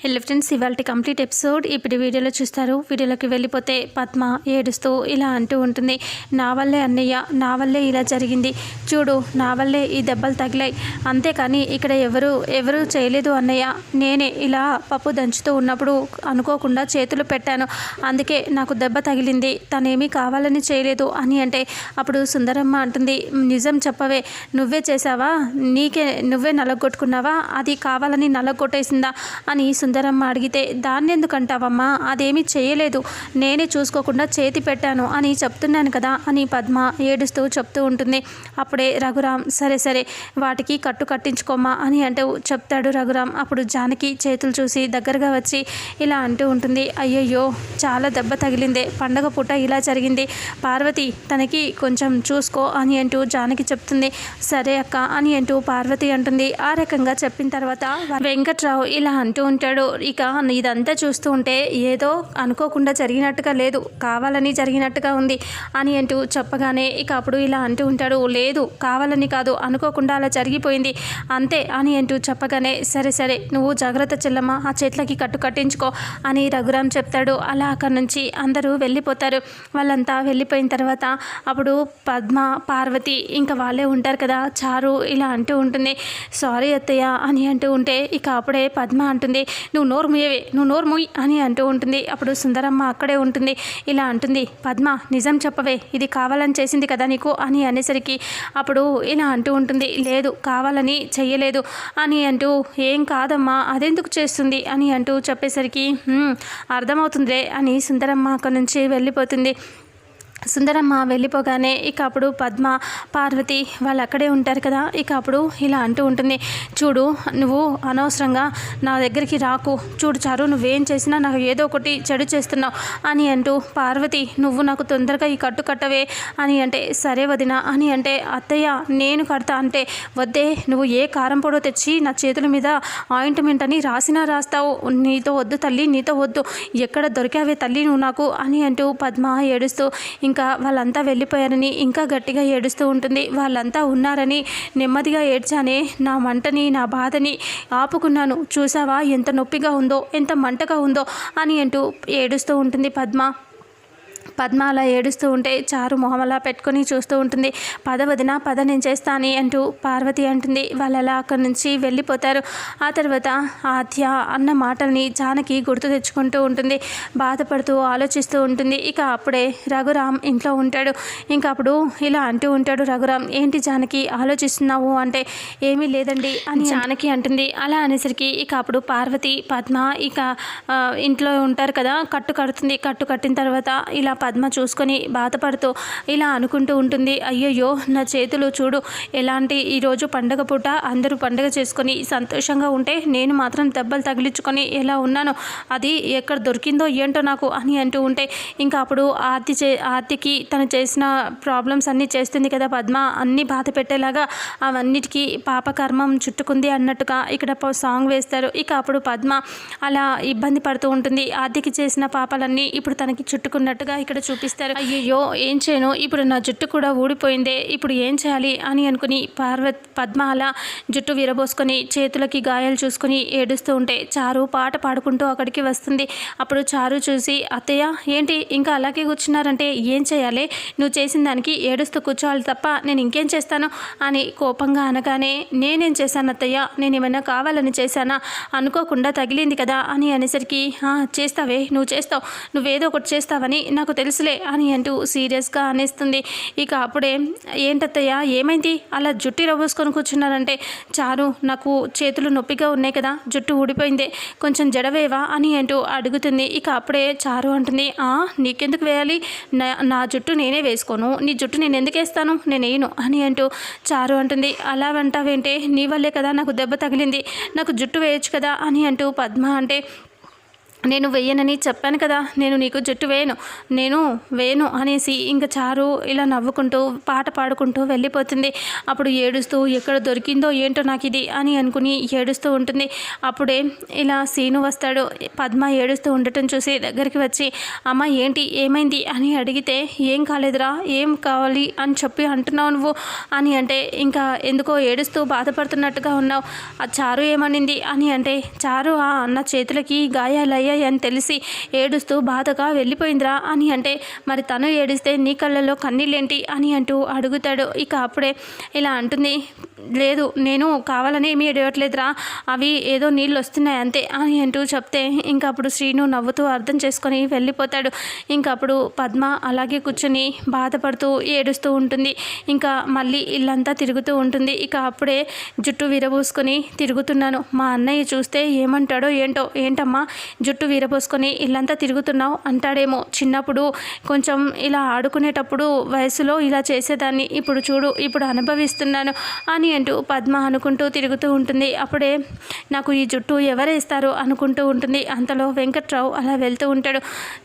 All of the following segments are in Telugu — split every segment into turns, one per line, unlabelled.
హెల్లో ఫ్రెండ్స్ ఇవాళ కంప్లీట్ ఎపిసోడ్. ఇప్పుడు వీడియోలో చూస్తారు. వీడియోలోకి వెళ్ళిపోతే పద్మ ఏడుస్తూ ఇలా అంటూ ఉంటుంది. నా వల్లే అన్నయ్య నా వల్లే ఇలా జరిగింది. చూడు నా వల్లే ఈ దెబ్బలు తగిలాయి. అంతేకాని ఇక్కడ ఎవరు ఎవరు చేయలేదు అన్నయ్య. నేనే ఇలా పప్పు దంచుతూ ఉన్నప్పుడు అనుకోకుండా చేతులు పెట్టాను. అందుకే నాకు దెబ్బ తగిలింది. తనేమీ కావాలని చేయలేదు అని అంటే అప్పుడు సుందరమ్మ అంటుంది నిజం చెప్పవే. నువ్వే చేసావా నీకే నువ్వే నలగొట్టుకున్నావా? అది కావాలని నలగొట్టేసిందా? అని సుందరమ్మ అడిగితే దాన్ని ఎందుకంటావమ్మా అదేమీ చేయలేదు నేనే చూసుకోకుండా చేతి పెట్టాను అని చెప్తున్నాను కదా అని పద్మ ఏడుస్తూ చెప్తూ ఉంటుంది. అప్పుడే రఘురామ్ సరే సరే వాటికి కట్టు కట్టించుకోమ్మా అని అంటూ చెప్తాడు రఘురామ్. అప్పుడు జానకి చేతులు చూసి దగ్గరగా వచ్చి ఇలా అంటూ ఉంటుంది. అయ్యయ్యో చాలా దెబ్బ తగిలిందే. పండగ పూట ఇలా జరిగింది. పార్వతి తనకి కొంచెం చూసుకో అని అంటూ జానకి చెప్తుంది. సరే అక్క అని అంటూ పార్వతి అంటుంది. ఆ రకంగా చెప్పిన తర్వాత వెంకట్రావు ఇలా అంటూ ఉంటాడు. ఇక ఇదంతా చూస్తూ ఉంటే ఏదో అనుకోకుండా జరిగినట్టుగా లేదు కావాలని జరిగినట్టుగా ఉంది అని అంటూ చెప్పగానే ఇక అప్పుడు ఇలా అంటూ ఉంటాడు లేదు కావాలని కాదు అనుకోకుండా అలా జరిగిపోయింది అంతే అని అంటూ చెప్పగానే సరే సరే నువ్వు జాగ్రత్త చెల్లమ్మ ఆ చెట్లకి కట్టు కట్టించుకో అని రఘురామ్ చెప్తాడు. అలా అక్కడి నుంచి అందరూ వెళ్ళిపోతారు. వాళ్ళంతా వెళ్ళిపోయిన తర్వాత అప్పుడు పద్మ పార్వతి ఇంకా వాళ్ళే ఉంటారు కదా చారు ఇలా అంటూ ఉంటుంది సారీ అత్తయ్య అని అంటూ ఉంటే ఇక అప్పుడే పద్మ అంటుంది నువ్వు నోరు ముయ్యవే నువ్వు నోరు ముయ్ అని అంటూ ఉంటుంది. అప్పుడు సుందరమ్మ అక్కడే ఉంటుంది. ఇలా అంటుంది పద్మ నిజం చెప్పవే ఇది కావాలని చేసింది కదా నీకు? అని అనేసరికి అప్పుడు ఇలా అంటూ ఉంటుంది లేదు కావాలని చెయ్యలేదు అని అంటూ ఏం కాదమ్మా అదెందుకు చేస్తుంది? అని అంటూ చెప్పేసరికి అర్థమవుతుందిలే అని సుందరమ్మ అక్కడి నుంచి వెళ్ళిపోతుంది. సుందరమ్మ వెళ్ళిపోగానే ఇక అప్పుడు పద్మ పార్వతి వాళ్ళు అక్కడే ఉంటారు కదా ఇక అప్పుడు ఇలా అంటూ ఉంటుంది చూడు నువ్వు అనవసరంగా నా దగ్గరికి రాకు చూడు చారు నువ్వేం చేసినా నాకు ఏదో ఒకటి చెడు చేస్తున్నావు అని అంటూ పార్వతి నువ్వు నాకు తొందరగా ఈ కట్టు కట్టవే అని అంటే సరే వదిన అని అంటే అత్తయ్య నేను కడతా అంటే వద్దే నువ్వు ఏ కారం పొడో తెచ్చి నా చేతుల మీద ఆయింట్మెంట్ అని రాసినా రాస్తావు నీతో వద్దు తల్లి నీతో వద్దు ఎక్కడ దొరికావే తల్లి నువ్వు నాకు అని అంటూ పద్మ ఏడుస్తూ ఇంకా వాళ్ళంతా వెళ్ళిపోయారని ఇంకా గట్టిగా ఏడుస్తూ ఉంటుంది. వాళ్ళంతా ఉన్నారని నెమ్మదిగా ఏడ్చానే నా మంటని నా బాధని ఆపుకున్నాను. చూసావా ఎంత నొప్పిగా ఉందో ఎంత మంటగా ఉందో అని అంటూ ఏడుస్తూ ఉంటుంది పద్మ. పద్మ అలా ఏడుస్తూ ఉంటే చారు మొహం అలా పెట్టుకొని చూస్తూ ఉంటుంది. పద వదిన పద నేను చేస్తాను అంటూ పార్వతి అంటుంది. వాళ్ళు అలా అక్కడి నుంచి వెళ్ళిపోతారు. ఆ తర్వాత ఆద్య అన్న మాటల్ని జానకి గుర్తు తెచ్చుకుంటూ ఉంటుంది. బాధపడుతూ ఆలోచిస్తూ ఉంటుంది. ఇక అప్పుడే రఘురామ్ ఇంట్లో ఉంటాడు. ఇంకా అప్పుడు ఇలా అంటూ ఉంటాడు రఘురామ్ ఏంటి జానకి ఆలోచిస్తున్నావు అంటే ఏమీ లేదండి అని జానకి అంటుంది. అలా అనేసరికి ఇక అప్పుడు పార్వతి పద్మ ఇక ఇంట్లో ఉంటారు కదా కట్టు కడుతుంది. కట్టు కట్టిన తర్వాత ఇలా పద్మ చూసుకొని బాధపడుతూ ఇలా అనుకుంటూ ఉంటుంది. అయ్యయ్యో నా చేతులు చూడు. ఎలాంటి ఈరోజు పండగ పూట అందరూ పండగ చేసుకొని సంతోషంగా ఉంటే నేను మాత్రం దెబ్బలు తగిలించుకొని ఎలా ఉన్నానో? అది ఎక్కడ దొరికిందో ఏంటో నాకు అని అంటూ ఉంటే ఇంకా అప్పుడు ఆర్తి చే ఆర్తికి తను చేసిన ప్రాబ్లమ్స్ అన్నీ చేస్తుంది కదా పద్మ. అన్నీ బాధ పెట్టేలాగా అవన్నిటికీ పాపకర్మం చుట్టుకుంది అన్నట్టుగా ఇక్కడ సాంగ్ వేస్తారు. ఇక అప్పుడు పద్మ అలా ఇబ్బంది పడుతూ ఉంటుంది. ఆర్తికి చేసిన పాపాలన్నీ ఇప్పుడు తనకి చుట్టుకున్నట్టుగా ఇక్కడ చూపిస్తారు. అయ్యో ఏం చేయను? ఇప్పుడు నా జుట్టు కూడా ఊడిపోయిందే. ఇప్పుడు ఏం చేయాలి అని అనుకుని పార్వత్ పద్మ అలా జుట్టు విరబోసుకొని చేతులకి గాయాలు చూసుకొని ఏడుస్తూ ఉంటే చారు పాట పాడుకుంటూ అక్కడికి వస్తుంది. అప్పుడు చారు చూసి అత్తయ్య ఏంటి ఇంకా అలాగే కూర్చున్నారంటే ఏం చేయాలి? నువ్వు చేసిన దానికి ఏడుస్తూ కూర్చోవాలి తప్ప నేను ఇంకేం చేస్తాను? అని కోపంగా అనగానే నేనేం చేశాను అత్తయ్య? నేను ఏమైనా కావాలని చేశానా? అనుకోకుండా తగిలింది కదా? అని అనేసరికి చేస్తావే నువ్వు చేస్తావు. నువ్వేదో ఒకటి చేస్తావని నాకు తెలుసులే అని అంటూ సీరియస్గా అనేస్తుంది. ఇక అప్పుడే ఏంటత్తయ్య ఏమైంది? అలా జుట్టు రవ్వేసుకొని కూర్చున్నారంటే చారు నాకు చేతులు నొప్పిగా ఉన్నాయి కదా జుట్టు ఊడిపోయిందే కొంచెం జడవేవా? అని అంటూ అడుగుతుంది. ఇక అప్పుడే చారు అంటుంది "ఆ, నీకెందుకు వేయాలి? నా నా జుట్టు నేనే వేసుకోను. నీ జుట్టు నేను ఎందుకు వేస్తాను? నేను వేయను. అని అంటూ చారు అంటుంది అలా అంటావేంటే నీ వల్లే కదా నాకు దెబ్బ తగిలింది. నాకు జుట్టు వేయొచ్చు కదా? అని అంటూ పద్మ అంటే నేను వేయనని చెప్పాను కదా నేను నీకు జుట్టు వేయను నేను వేయను అనేసి ఇంకా చారు ఇలా నవ్వుకుంటూ పాట పాడుకుంటూ వెళ్ళిపోతుంది. అప్పుడు ఏడుస్తూ ఎక్కడ దొరికిందో ఏంటో నాకు ఇది అని అనుకుని ఏడుస్తూ ఉంటుంది. అప్పుడే ఇలా సీను వస్తాడు. పద్మ ఏడుస్తూ ఉండటం చూసి దగ్గరికి వచ్చి అమ్మ ఏంటి ఏమైంది? అని అడిగితే ఏం కాలేదురా ఏం కావాలి అని చెప్పి అంటున్నావు నువ్వు అని అంటే ఇంకా ఎందుకో ఏడుస్తూ బాధపడుతున్నట్టుగా ఉన్నావు ఆ చారు ఏమనింది? అని అంటే చారు ఆ అన్న చేతులకి గాయాలయ్యాయి అని తెలిసి ఏడుస్తూ బాధగా వెళ్ళిపోయిందిరా అని అంటే మరి తను ఏడిస్తే నీ కళ్ళల్లో కన్నీళ్ళేంటి? అని అంటూ అడుగుతాడు. ఇక అప్పుడే ఇలా అంటుంది. లేదు నేను కావాలని ఏమీ ఏడవట్లేదురా అవి ఏదో నీళ్ళు వస్తున్నాయి అంతే అని అంటూ చెప్తే ఇంకా అప్పుడు శ్రీను నవ్వుతూ అర్థం చేసుకొని వెళ్ళిపోతాడు. ఇంకా అప్పుడు పద్మ అలాగే కూర్చొని బాధపడుతూ ఏడుస్తూ ఉంటుంది. ఇంకా మళ్ళీ ఇల్లంతా తిరుగుతూ ఉంటుంది. ఇక అప్పుడే జుట్టు విరబోసుకొని తిరుగుతున్నాను. మా అన్నయ్య చూస్తే ఏమంటాడో ఏంటో ఏంటమ్మా జుట్టు విరబోసుకొని ఇల్లంతా తిరుగుతున్నావు? అంటాడేమో. చిన్నప్పుడు కొంచెం ఇలా ఆడుకునేటప్పుడు వయసులో ఇలా చేసేదాన్ని. ఇప్పుడు చూడు ఇప్పుడు అనుభవిస్తున్నాను అని అంటూ పద్మ అనుకుంటూ తిరుగుతూ ఉంటుంది. అప్పుడే నాకు ఈ జుట్టు ఎవరేస్తారు అనుకుంటూ ఉంటుంది. అంతలో వెంకట్రావు అలా వెళ్తూ ఉంటాడు.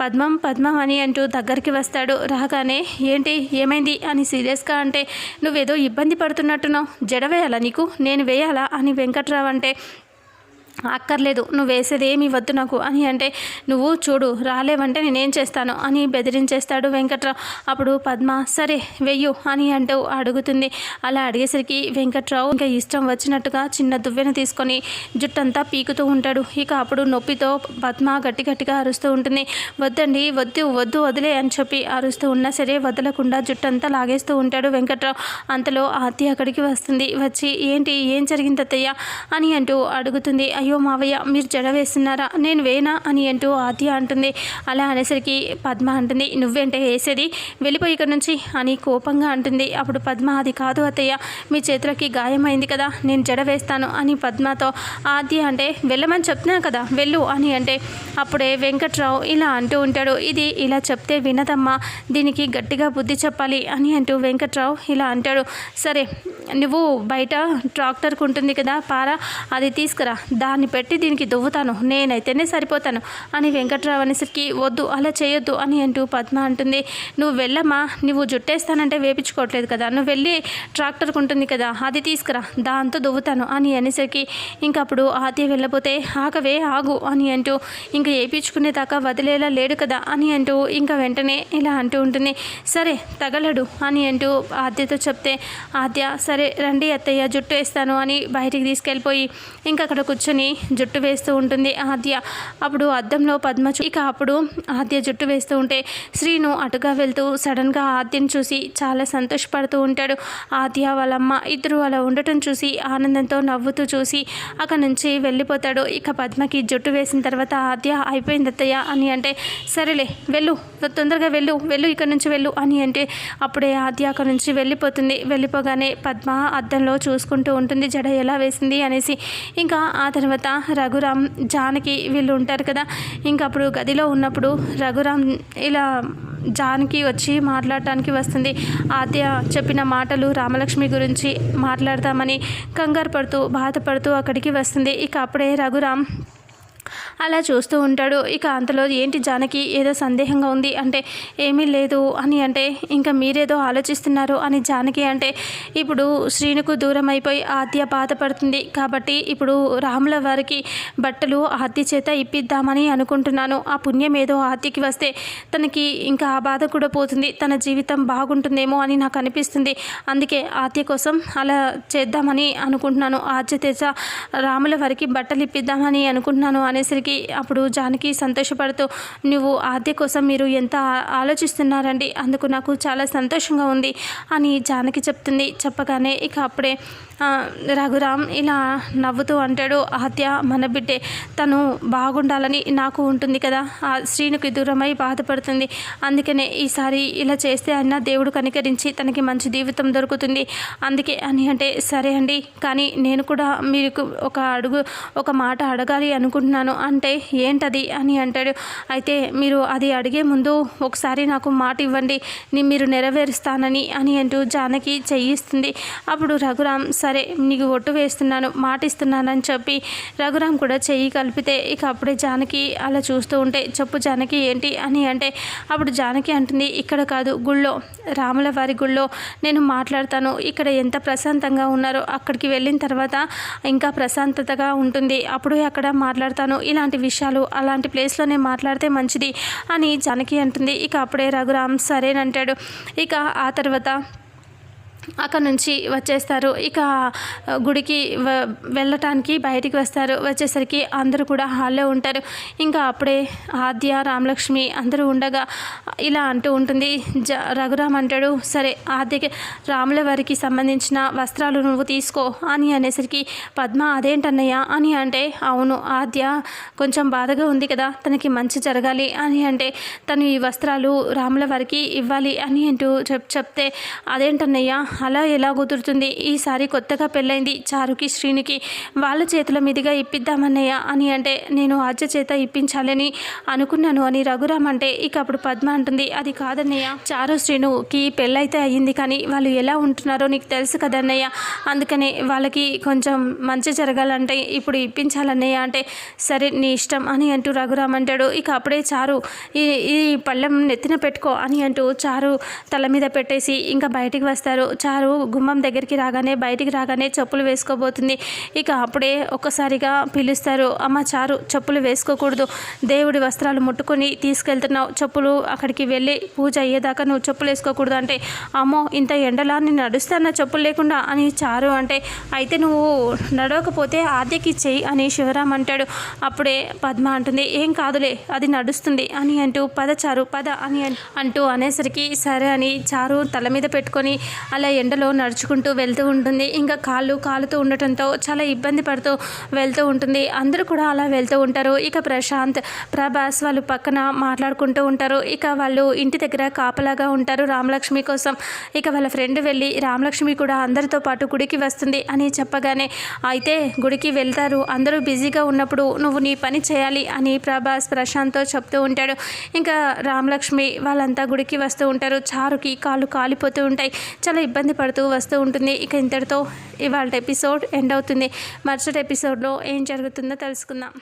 పద్మం పద్మం అని అంటూ దగ్గరికి వస్తాడు. రాగానే ఏంటి? ఏమైంది? అని సీరియస్గా అంటే నువ్వేదో ఇబ్బంది పడుతున్నట్టున్నావు. జడ వేయాలా నీకు? నేను వేయాలా? అని వెంకట్రావు అంటే అక్కర్లేదు నువ్వు వేసేది ఏమి వద్దు నాకు అని అంటే నువ్వు చూడు రాలేవంటే నేనేం చేస్తాను? అని బెదిరించేస్తాడు వెంకట్రావు. అప్పుడు పద్మ సరే వెయ్యు అని అంటూ అడుగుతుంది. అలా అడిగేసరికి వెంకట్రావు ఇంకా ఇష్టం వచ్చినట్టుగా చిన్న దువ్వెన తీసుకొని జుట్టంతా పీకుతూ ఉంటాడు. ఇక అప్పుడు నొప్పితో పద్మ గట్టి గట్టిగా అరుస్తూ ఉంటుంది. వద్దండి వద్దు వద్దు వదిలే అని చెప్పి అరుస్తూ ఉన్నా సరే వదలకుండా జుట్టంతా లాగేస్తూ ఉంటాడు వెంకట్రావు. అంతలో ఆతి అక్కడికి వస్తుంది. వచ్చి ఏంటి ఏం జరిగింది అత్తయ్య అని అంటూ అడుగుతుంది. అయ్యో మావయ్య మీరు జడ వేస్తున్నారా నేను వేనా అని అంటూ ఆద్య అంటుంది. అలా అనేసరికి పద్మ అంటుంది నువ్వేంటే వేసేది? వెళ్ళిపోయి ఇక్కడ నుంచి అని కోపంగా అంటుంది. అప్పుడు పద్మ అది కాదు అత్తయ్య మీ చేతులకి గాయమైంది కదా నేను జడ వేస్తాను అని పద్మతో ఆద్య అంటే వెళ్ళమని చెప్తున్నా కదా వెళ్ళు అని అంటే అప్పుడే వెంకట్రావు ఇలా అంటూ ఉంటాడు. ఇది ఇలా చెప్తే వినదమ్మా దీనికి గట్టిగా బుద్ధి చెప్పాలి అని అంటూ వెంకట్రావు ఇలా అంటాడు. సరే నువ్వు బయట ట్రాక్టర్కు ఉంటుంది కదా పారా అది తీసుకురా దాన్ని పెట్టి దీనికి దువ్వుతాను. నేనైతేనే సరిపోతాను. అని వెంకట్రావు అనేసరికి వద్దు అలా చేయొద్దు అని అంటూ పద్మ అంటుంది. నువ్వు వెళ్ళమ్మా నువ్వు జుట్టేస్తానంటే వేపించుకోవట్లేదు కదా. నువ్వు వెళ్ళి ట్రాక్టర్కి ఉంటుంది కదా అది తీసుకురా. దాంతో దువ్వుతాను అని అనేసరికి ఇంక అప్పుడు ఆద్య వెళ్ళబోతే ఆగవే ఆగు అని అంటూ ఇంకా వేపించుకునేదాకా వదిలేలా లేడు కదా అని అంటూ ఇంకా వెంటనే ఇలా అంటూ ఉంటుంది. సరే తగలడు అని అంటూ ఆద్యతో చెప్తే ఆద్య సరే రండి అత్తయ్య జుట్టు వేస్తాను అని బయటికి తీసుకెళ్ళిపోయి ఇంకా అక్కడ కూర్చొని జుట్టు వేస్తూ ఉంటుంది ఆద్య. అప్పుడు అద్దంలో పద్మ ఇక అప్పుడు ఆద్య జుట్టు వేస్తూ ఉంటే శ్రీను అటుగా వెళ్తూ సడన్గా ఆద్యను చూసి చాలా సంతోషపడుతూ ఉంటాడు. ఆద్య వాళ్ళమ్మ ఇద్దరు అలా ఉండటం చూసి ఆనందంతో నవ్వుతూ చూసి అక్కడ నుంచి వెళ్ళిపోతాడు. ఇక పద్మకి జుట్టు వేసిన తర్వాత ఆద్య అయిపోయింది అత్తయ్య అని అంటే సరేలే వెళ్ళు తొందరగా వెళ్ళు వెళ్ళు ఇక్కడ నుంచి వెళ్ళు అని అంటే అప్పుడే ఆద్య అక్కడ నుంచి వెళ్ళిపోతుంది. వెళ్ళిపోగానే పద్మ అద్దంలో చూసుకుంటూ ఉంటుంది జడ ఎలా వేసింది అనేసి. ఇంకా ఆ తర్వాత రఘురామ్ జానకి వీళ్ళు ఉంటారు కదా. ఇంకప్పుడు గదిలో ఉన్నప్పుడు రఘురామ్ ఇలా జానకి వచ్చి మాట్లాడటానికి వస్తుంది. ఆద్య చెప్పిన మాటలు రామలక్ష్మి గురించి మాట్లాడతామని కంగారు పడుతూ బాధపడుతూ అక్కడికి వస్తుంది. ఇక అప్పుడే రఘురామ్ అలా చూస్తూ ఉంటాడు. ఇక అంతలో ఏంటి జానకి? ఏదో సందేహంగా ఉంది అంటే ఏమీ లేదు అని అంటే ఇంకా మీరేదో ఆలోచిస్తున్నారు అని జానకి అంటే ఇప్పుడు శ్రీనుకు దూరం అయిపోయి ఆద్య బాధపడుతుంది కాబట్టి ఇప్పుడు రాముల వారికి బట్టలు ఆద్య చేత ఇప్పిద్దామని అనుకుంటున్నాను. ఆ పుణ్యం ఏదో ఆద్యకి వస్తే తనకి ఇంకా ఆ బాధ కూడా పోతుంది. తన జీవితం బాగుంటుందేమో అని నాకు అనిపిస్తుంది. అందుకే ఆద్య కోసం అలా చేద్దామని అనుకుంటున్నాను. ఆద్య తెచ్చ రాముల వారికి బట్టలు ఇప్పిద్దామని అనుకుంటున్నాను అని అనేసరికి అప్పుడు జానకి సంతోషపడుతూ నువ్వు ఆద్య కోసం మీరు ఎంత ఆలోచిస్తున్నారండి? అందుకు నాకు చాలా సంతోషంగా ఉంది అని జానకి చెప్తుంది. చెప్పగానే ఇక అప్పుడే రఘురామ్ ఇలా నవ్వుతూ అంటాడు ఆద్య మన బిడ్డే తను బాగుండాలని నాకు ఉంటుంది కదా. ఆ శ్రీనుకి దూరమై బాధపడుతుంది. అందుకనే ఈసారి ఇలా చేస్తే అయినా దేవుడు కనికరించి తనకి మంచి జీవితం దొరుకుతుంది. అందుకే అని అంటే సరే అండి కానీ నేను కూడా మీకు ఒక అడుగు ఒక మాట అడగాలి అనుకుంటున్నాను. అని అంటే ఏంటది అని అంటాడు. అయితే మీరు అది అడిగే ముందు ఒకసారి నాకు మాట ఇవ్వండి. మీరు నెరవేరుస్తానని అని అంటూ జానకి చెయ్యిస్తుంది అప్పుడు రఘురామ్ సరే నీకు ఒట్టు వేస్తున్నాను మాట ఇస్తున్నానని చెప్పి రఘురామ్ కూడా చెయ్యి కలిపితే ఇక అప్పుడే జానకి అలా చూస్తూ ఉంటే చెప్పు జానకి ఏంటి అని అంటే అప్పుడు జానకి అంటుంది ఇక్కడ కాదు గుళ్ళో రాముల వారి గుళ్ళో నేను మాట్లాడతాను. ఇక్కడ ఎంత ప్రశాంతంగా ఉన్నారో అక్కడికి వెళ్ళిన తర్వాత ఇంకా ప్రశాంతతగా ఉంటుంది. అప్పుడు అక్కడ మాట్లాడతాను. ఇలాంటి విషయాలు అలాంటి ప్లేస్లోనే మాట్లాడితే మంచిది అని జానకి అంటుంది. ఇక అప్పుడే రఘురామ్ సరేనంటాడు. ఇక ఆ తర్వాత అక్కడ నుంచి వచ్చేస్తారు. ఇక గుడికి వెళ్ళటానికి బయటికి వస్తారు. వచ్చేసరికి అందరూ కూడా హాల్లో ఉంటారు. ఇంకా అప్పుడే ఆద్య రామలక్ష్మి అందరూ ఉండగా ఇలా అంటూ ఉంటుంది. జ రఘురామ్ అంటాడు సరే ఆద్యకి రాముల వారికి సంబంధించిన వస్త్రాలు నువ్వు తీసుకో అని అనేసరికి పద్మ అదేంటన్నయ్య? అని అంటే అవును ఆద్య కొంచెం బాధగా ఉంది కదా తనకి మంచి జరగాలి అని అంటే తను ఈ వస్త్రాలు రాముల వారికి ఇవ్వాలి అని అంటూ చెప్ చెప్తే అదేంటన్నయ్య? అలా ఎలా కుదురుతుంది? ఈసారి కొత్తగా పెళ్ళైంది చారుకి శ్రీనికి. వాళ్ళ చేతుల మీదుగా ఇప్పిద్దామన్నయ్య అని అంటే నేను ఆద్య చేత ఇప్పించాలని అనుకున్నాను అని రఘురామ్ అంటే ఇక అప్పుడు పద్మ అంటుంది అది కాదన్నయ్య. చారు శ్రీనుకి పెళ్ళైతే అయ్యింది కానీ వాళ్ళు ఎలా ఉంటున్నారో నీకు తెలుసు కదన్నయ్య. అందుకనే వాళ్ళకి కొంచెం మంచి జరగాలంటే ఇప్పుడు ఇప్పించాలన్నయ్య అంటే సరే నీ ఇష్టం అని అంటూ రఘురామ్ అంటాడు. ఇక అప్పుడే చారు ఈ ఈ పళ్ళెం నెత్తిన పెట్టుకో అని అంటూ చారు తల మీద పెట్టేసి ఇంకా బయటికి వస్తారు. చారు గుమ్మం దగ్గరికి రాగానే బయటికి రాగానే చెప్పులు వేసుకోబోతుంది. ఇక అప్పుడే ఒక్కసారిగా పిలుస్తారు అమ్మ చారు చెప్పులు వేసుకోకూడదు. దేవుడి వస్త్రాలు ముట్టుకొని తీసుకెళ్తున్నావు. చెప్పులు అక్కడికి వెళ్ళి పూజ అయ్యేదాకా నువ్వు చెప్పులు వేసుకోకూడదు. అంటే అమ్మో ఇంత ఎండలా నేను నడుస్తాను చెప్పులు లేకుండా? అని చారు అంటే అయితే నువ్వు నడవకపోతే ఆద్యకి చెయ్యి అని శివరాం అంటాడు. అప్పుడే పద్మ అంటుంది ఏం కాదులే అది నడుస్తుంది అని అంటూ పద చారు పద అని అంటూ అనేసరికి సరే అని చారు తల మీద పెట్టుకొని అలా ఎండలో నడుచుకుంటూ వెళ్తూ ఉంటుంది. ఇంకా కాళ్ళు కాలుతూ ఉండటంతో చాలా ఇబ్బంది పడుతూ వెళ్తూ ఉంటుంది. అందరూ కూడా అలా వెళ్తూ ఉంటారు. ఇక ప్రశాంత్ ప్రభాస్ వాళ్ళు పక్కన మాట్లాడుకుంటూ ఉంటారు. ఇక వాళ్ళు ఇంటి దగ్గర కాపలాగా ఉంటారు రామలక్ష్మి కోసం. ఇక వాళ్ళ ఫ్రెండ్ వెళ్ళి రామలక్ష్మి కూడా అందరితో పాటు గుడికి వస్తుంది అని చెప్పగానే అయితే గుడికి వెళ్తారు. అందరూ బిజీగా ఉన్నప్పుడు నువ్వు నీ పని చేయాలి అని ప్రభాస్ ప్రశాంత్తో చెప్తూ ఉంటాడు. ఇంకా రామలక్ష్మి వాళ్ళంతా గుడికి వస్తూ ఉంటారు. చారుకి కాళ్ళు కాలిపోతూ ఉంటాయి. చాలా ఇబ్బంది ఇబ్బంది పడుతూ వస్తూ ఉంటుంది. ఇక ఇంతటితో ఇవాళ ఎపిసోడ్ ఎండ్ అవుతుంది. మరుసటి ఎపిసోడ్లో ఏం జరుగుతుందో తెలుసుకుందాం.